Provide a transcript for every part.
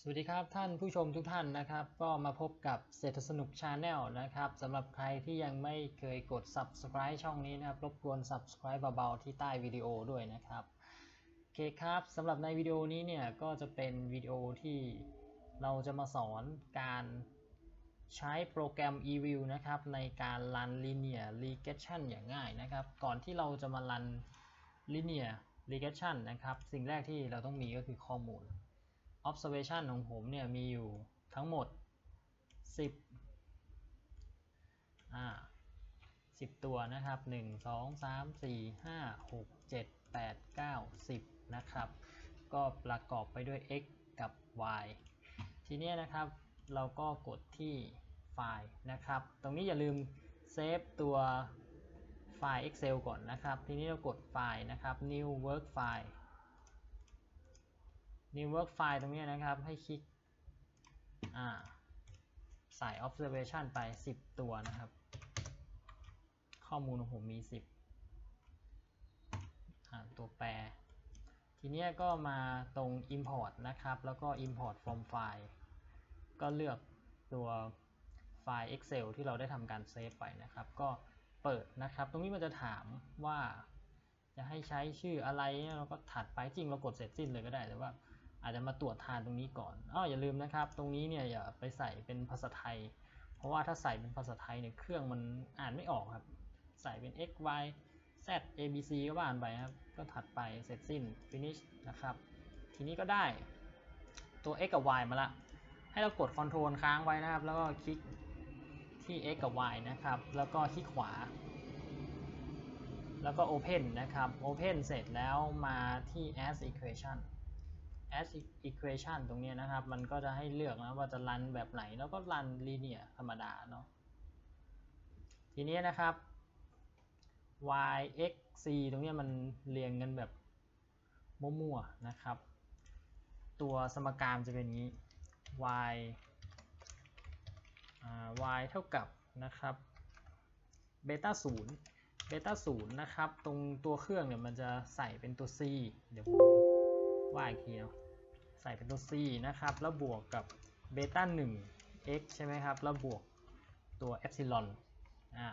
สวัสดีครับท่านผู้ชมทุกท่านนะครับ ก็มาพบกับเศรษฐสนุกชาแนลนะครับสำหรับใครที่ยังไม่เคยกด subscribe ช่องนี้นะครับรบกวน subscribe เบาๆที่ใต้วิดีโอด้วยนะครับโอเคครับสำหรับในวิดีโอนี้เนี่ยก็จะเป็นวิดีโอที่เราจะมาสอนการใช้โปรแกรม eView นะครับในการรัน linear regression อย่างง่ายนะครับ ก่อนที่เราจะมารัน linear regression นะครับ สิ่งแรกที่เราต้องมีก็คือข้อมูล observation ของผมเนี่ยมีอยู่ทั้งหมด 10อ่า10 ตัวนะครับ 1 2 3 4 5 6 7 8 9 10 นะครับ ก็ประกอบไปด้วย x กับ y ทีนี้นะครับเราก็กดที่ไฟล์นะครับ ตรงนี้อย่าลืมเซฟตัวไฟล์ Excel ก่อนนะครับ ทีนี้เรากดไฟล์นะครับ new work file new work file ตรงนี้นะครับ ให้คลิกอ่าใส่ observation ไป 10 ตัวนะครับ ข้อมูลของผมมี 10 ตัวแปร ทีนี้ก็มาตรง import นะครับ แล้วก็ import from file ก็เลือกตัวไฟล์ Excel ที่เราได้ทำการเซฟไปนะครับ ก็เปิดนะครับ ตรงนี้มันจะถามว่าจะให้ใช้ชื่ออะไรเราก็ถัดไปจริงเรากดเสร็จสิ้นเลยก็ได้แต่ว่า อาจจะมาตรวจทานตรงนี้ก่อนอ้ออย่าลืมนะครับ ตรงนี้เนี่ยอย่าไปใส่เป็นภาษาไทย เพราะว่าถ้าใส่เป็นภาษาไทยเนี่ยเครื่องมันอ่านไม่ออกครับ ใส่เป็น x y z a b c ก็ว่าอ่านไปครับ ก็ถัดไปเสร็จสิ้น finish นะครับ ทีนี้ก็ได้ตัว x กับ y มาละ ให้เรากด Ctrl ค้างไว้นะครับ แล้วก็คลิกที่ x กับ y นะครับ แล้วก็คลิกขวา แล้วก็ Open นะครับ Open เสร็จแล้วมาที่ As Equation as equation ตรงนี้นะครับ มันก็จะให้เลือกนะว่าจะรันแบบไหน แล้วก็รัน linear ธรรมดาเนาะ ทีนี้นะครับ y x c ตรงนี้มันเรียงกันแบบมั่วๆนะครับ ตัวสมการจะเป็นอย่างนี้ y y เท่ากับนะครับเบต้าศูนย์เบต้าศูนย์นะครับ ตรงตัวเครื่องเนี่ยมันจะใส่เป็นตัว c เดี๋ยวผมว่าอีกทีเนาะ ใส่เป็นตัว c นะครับ แล้วบวกกับเบต้า1 x ใช่ไหมครับ แล้วบวกตัวเอ p ซิลอนอ่า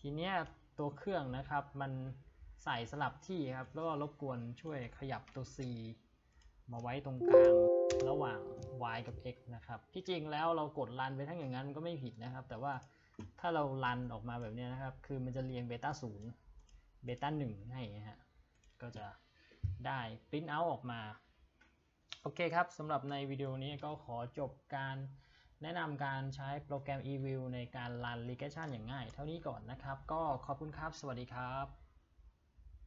ทีเนี้ยตัวเครื่องนะครับมันใส่สลับที่ครับ แล้วก็รบกวนช่วยขยับตัว c มาไว้ตรงกลางระหว่าง y กับ x นะครับ ที่จริงแล้วเรากดรันไปทั้งอย่างนั้นก็ไม่ผิดนะครับ แต่ว่าถ้าเรารันออกมาแบบนี้นะครับ คือมันจะเรียงเบต้า0เบต้า1ให้ฮะ ก็จะได้ print out ออกมา โอเคครับสำหรับในวิดีโอนี้ก็ขอจบการแนะนำการใช้โปรแกรม eView ในการรัน regression อย่างง่าย เท่านี้ก่อนนะครับ ก็ขอบคุณครับ สวัสดีครับ